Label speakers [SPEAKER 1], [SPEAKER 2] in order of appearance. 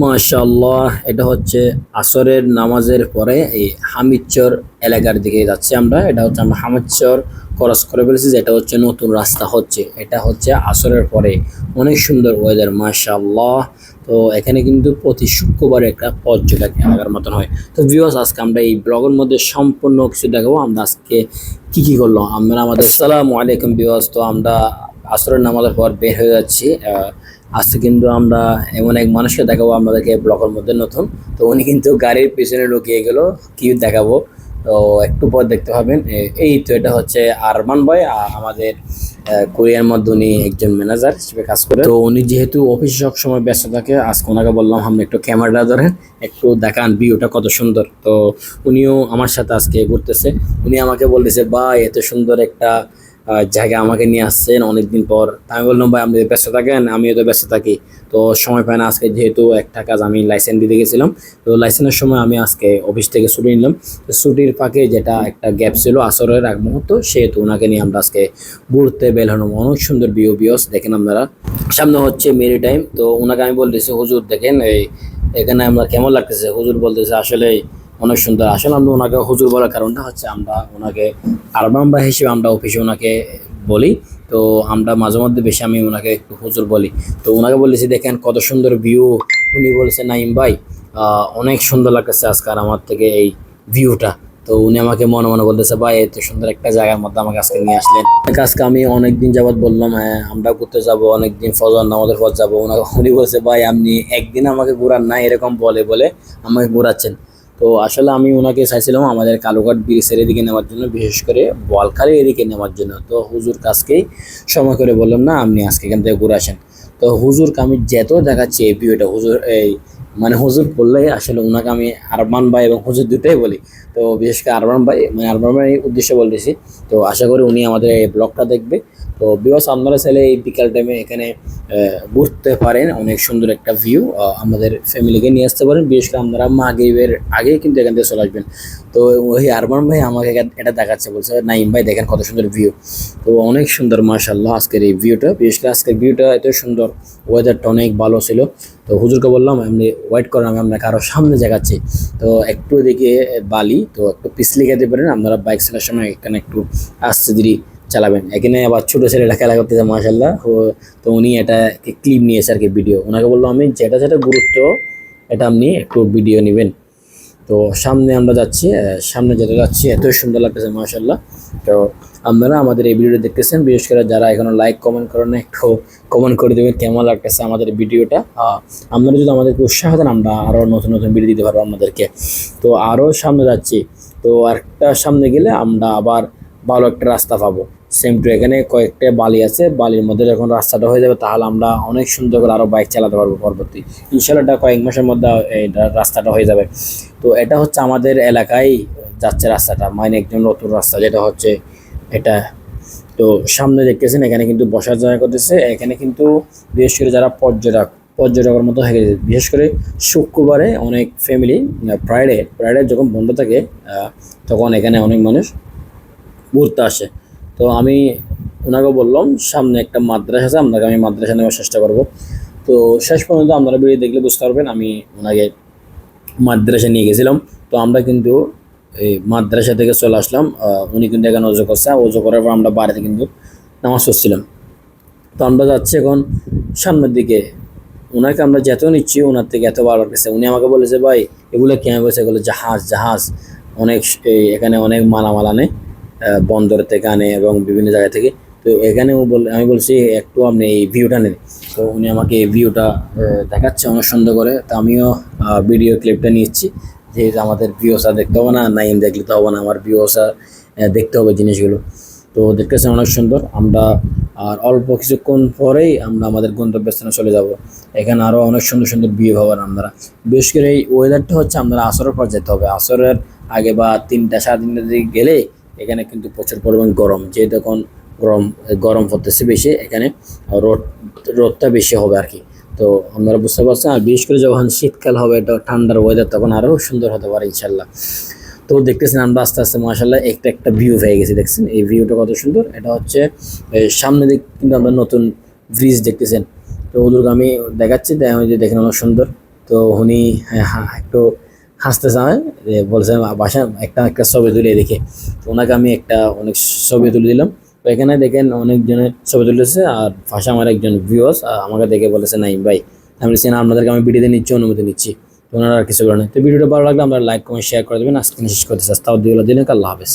[SPEAKER 1] মাশাল্লাহ এটা হচ্ছে আসরের নামাজের পরে এই হামিদচর এলাকার দিকে যাচ্ছি আমরা। এটা হচ্ছে আমরা হামিদচর ক্রস করে ফেলেছি যেটা হচ্ছে নতুন রাস্তা হচ্ছে। এটা হচ্ছে আসরের পরে। অনেক সুন্দর ওয়েদার মাশাল্লাহ তো এখানে কিন্তু প্রতি শুক্রবার একটা পর্যটক এলাকার মতন হয়। তো ভিউয়ার্স আজকে আমরা এই ব্লগের মধ্যে সম্পূর্ণ কিছু দেখাবো। আমরা আজকে কি কি করলাম? আমরা আমাদের আসসালামু আলাইকুম। ভিউয়ার্স তো আমরা আসরের নামাজের পর বের হয়ে যাচ্ছি। আহ, আজকে কিন্তু আমরা এমন এক মানুষকে দেখাবো আপনাদেরকে ব্লকের মধ্যে নতুন। তো উনি কিন্তু গাড়ির পিছনে লুকিয়ে গেল, কি দেখাবো? তো একটু পর দেখতে পাবেন। এই তো এটা হচ্ছে আরমান আ- আমাদের কোরিয়ার মধ্যে উনি একজন ম্যানেজার হিসেবে কাজ করে। তো উনি যেহেতু অফিসে সবসময় ব্যস্ত থাকে, আজকে ওনাকে বললাম, আপনি একটু ক্যামেরাটা ধরেন, একটু দেখান, ভিউটা কত সুন্দর। তো উনিও আমার সাথে আজকে ঘুরতেছে। উনি আমাকে বলতেছে, ভাই, এত সুন্দর একটা আহ, জায়গা আমাকে নিয়ে আসছেন অনেকদিন পর। আমি বললাম ভাই আপনি ব্যস্ত থাকেন আমিও তো ব্যস্ত থাকি। তো সময় পাই না আজকে যেহেতু একটা কাজ আমি লাইসেন্স দিতে গেছিলাম। তো লাইসেন্সের সময় আমি আজকে অফিস থেকে ছুটি নিলাম। তো ছুটির ফাঁকে যেটা একটা গ্যাপ ছিল আসরের এক মুহূর্ত সেহেতু ওনাকে নিয়ে আমরা আজকে ঘুরতে হলাম। অনেক সুন্দর বিও বিয়স দেখেন আপনারা। সামনে হচ্ছে মেরি টাইম তো ওনাকে আমি বলতেছি হুজুর দেখেন এই এখানে আমরা কেমন লাগতেছে? হুজুর বলতেছে আসলে অনেক সুন্দর। আসলে আমরা ওনাকে হুজুর বলার কারণটা হচ্ছে আমরা ওনাকে আরবাম ভাই হিসেবে আমরা অফিসে ওনাকে বলি। তো আমরা মাঝে মধ্যে বেশি আমি ওনাকে একটু হুজুর বলি। তো ওনাকে বলেছি, দেখেন কত সুন্দর ভিউ উনি বলেছে নাইম ভাই অনেক সুন্দর লাগতেছে আজকাল আমার থেকে এই ভিউটা তো উনি আমাকে মনে মনে বলতেছে, ভাই, এত সুন্দর একটা জায়গার মধ্যে আমাকে আজকে নিয়ে আসলেন। আজকে আমি অনেকদিন যাবত বললাম হ্যাঁ আমরা ঘুরতে যাব, অনেকদিন ফজর নামাজের পর যাব। উনি বলছে, ভাই, আপনি একদিন আমাকে ঘোরান না, এরকম বলে বলে আমাকে ঘোরাচ্ছেন। তো আসলে আমি ওনাকে চাইছিলাম আমাদের কালুঘাট ব্রিজের এদিকে নেওয়ার জন্য, বিশেষ করে বলখালি এদিকে নেওয়ার জন্য। তো হুজুর কাজকেই সময় করে বললাম, না, আপনি আজকে এখান থেকে ঘুরে আসেন। তো হুজুরকে আমি যেত দেখাচ্ছি এই ভিডিওটা। হুজুর, এই মানে হুজুর বললেই আসলে ওনাকে আমি আরমান ভাই এবং হুজুর দুটোই বলি। তো বিশেষ করে আরমান ভাই মানে আরমান ভাই উদ্দেশ্যে বলতেছি। তো আশা করি উনি আমাদের এই ব্লগটা দেখবে। তো বিকজ আপনারা চাইলে এই বিকাল টাইমে এখানে ঘুরতে পারেন। অনেক সুন্দর একটা ভিউ আমাদের ফ্যামিলিকে নিয়ে আসতে পারেন। বিশেষ করে আপনারা মাগরিবের আগেই কিন্তু এখান থেকে চলে আসবেন। তো ওই আরমান ভাই আমাকে এটা- দেখাচ্ছে, বলছে নাইম ভাই, দেখেন কত সুন্দর ভিউ তো অনেক সুন্দর মাশাল্লাহ আজকের এই ভিউটা বিশেষ করে আজকের ভিউটা এত সুন্দর ওয়েদারটা অনেক ভালো ছিল। তো হুজুরকে বললাম, এমনি ওয়েট করেন আমি আপনাকে আরও সামনে জায়গাচ্ছি তো একটু এদিকে বালি, তো একটু পিছলে খেতে পারেন, আপনারা বাইক চালার সময় এখানে একটু আস্তে ধীরে চালাবেন। এখানে আবার ছোটো ছেলেটা খেলা করতেছে মাশাল্লাহ ও- তো উনি এটা ক্লিপ নিয়েছে আর কি ভিডিও ওনাকে বললাম, আমি যেটা যেটা গুরুত্ব, এটা আপনি একটু ভিডিও নেবেন। তো সামনে আমরা যাচ্ছি সামনে যেতে যাচ্ছি এত সুন্দর লাগতেছে মাশাল্লাহ তো আপনারা আমাদের এই ভিডিওটা দেখতেছেন, বিশেষ করে যারা এখনও লাইক কমেন্ট করেন একটু কমেন্ট করে দেবেন, কেমন লাগতেছে আমাদের ভিডিওটা। আপনারা যদি আমাদেরকে উৎসাহ দেন, আমরা আরও নতুন নতুন ভিডিও দিতে পারব আপনাদেরকে। তো আরও সামনে যাচ্ছি, তো আরেকটা সামনে গেলে আমরা আবার ভালো একটা রাস্তা পাবো। সেম টু এখানে কয়েকটা বালি আছে, বালির মধ্যে যখন রাস্তাটা হয়ে যাবে তাহলে আমরা অনেক সুন্দর করে আরও বাইক চালাতে পারব পরবর্তী। ইনশাল্লাহ এটা কয়েক মাসের মধ্যে এটা রাস্তাটা হয়ে যাবে। তো এটা হচ্ছে আমাদের এলাকায় যাচ্ছে রাস্তাটা মানে একদম নতুন রাস্তা, যেটা হচ্ছে এটা। তো সামনে দেখতেছেন, এখানে কিন্তু বসার জায়গা করতেছে, এখানে কিন্তু বিশেষ করে যারা পর্যটক, পর্যটকের মতো হয়ে গেছে। বিশেষ করে শুক্রবারে অনেক ফ্যামিলি ফ্রাইডে ফ্রাইডে যখন বন্ধ থাকে তখন এখানে অনেক মানুষ ঘুরতে আসে। তো আমি ওনাকে বললাম সামনে একটা মাদ্রাসা আছে আপনাকে আমি মাদ্রাসা নেওয়ার চেষ্টা করব। তো শেষ পর্যন্ত আপনারা ভিডিও দেখলে বুঝতে পারবেন আমি ওনাকে মাদ্রাসা নিয়ে গেছিলাম। তো আমরা কিন্তু এই মাদ্রাসা থেকে চলে আসলাম উনি কিন্তু এখানে অজু করছে অজু করার পর আমরা বাড়িতে কিন্তু নামাজ পড়ছিলাম। তো আমরা যাচ্ছি এখন সামনের দিকে। ওনাকে আমরা যেত নিচ্ছি ওনার থেকে এত ভালো লাগতেছে উনি আমাকে বলেছে ভাই এগুলো কেন বলছে এগুলো জাহাজ জাহাজ। অনেক এখানে অনেক মালামাল আনে। আহ, বন্দর থেকে আনে এবং বিভিন্ন জায়গা থেকে। তো এখানে ও বল আমি বলছি, একটু আপনি এই ভিউটা নেন। তো উনি আমাকে এই ভিউটা দেখাচ্ছে অনেক সুন্দর করে। তো আমিও ভিডিও ক্লিপটা নিচ্ছি। যেহেতু আমাদের ভিউসা দেখতে হবে না নাইম দেখলে তো হবে না। আমার ভিউসা দেখতে হবে জিনিসগুলো। তো দেখতেছেন অনেক সুন্দর। আমরা আর অল্প কিছুক্ষণ পরেই আমরা আমাদের গন্তব্যস্থানে চলে যাব। এখানে আরও অনেক সুন্দর সুন্দর ভিউ হবেন আপনারা। বিশেষ করে এই ওয়েদারটা হচ্ছে, আপনারা আসরের পর যেতে হবে। আসরের আগে বা তিনটা, সাড়ে তিনটার দিকে গেলে এখানে কিন্তু প্রচুর পরিমাণ গরম যেহেতু এখন গরম গরম পড়তেছে বেশি এখানে রোদ রোদটা বেশি হবে আর কি। তো আপনারা বুঝতে পারছেন আর বিশেষ করে যখন শীতকাল হবে ঠান্ডার ওয়েদার তখন আরও সুন্দর হতে পারে ইনশাল্লাহ তো দেখতেছেন আমরা আস্তে আস্তে মাসাল্লাহ একটা একটা ভিউ হয়ে গেছে দেখছেন? এই ভিউটা কত সুন্দর এটা হচ্ছে সামনে দিক কিন্তু আমরা নতুন ব্রিজ দেখতেছেন। তো ওদেরকে আমি দেখাচ্ছি যে দেখেন অনেক সুন্দর। তো তো উনি হ্যাঁ, হ্যাঁ, একটু হাসতে চায় বলছে বাসা একটা একটা ছবি তুলে দেখে। ওনাকে আমি একটা অনেক ছবি তুলে দিলাম। তো এখানে দেখেন অনেকজনের ছবি তুলেছে, আর পাশে আমার একজন ভিউস আমাকে দেখে বলেছে নাই ভাই, আমি বলছি, না, আপনাদেরকে আমি ভিডিওতে নিচ্ছি, অনুমতি নিচ্ছি। তো ওনারা আর কিছু করে না। তো ভিডিওটা ভালো লাগলে আমরা লাইক কমেন্ট শেয়ার করে দেবেন। আজকে শেষ করতে চাস তাও দিলে দিলেন আল্লাহ হাফেজ।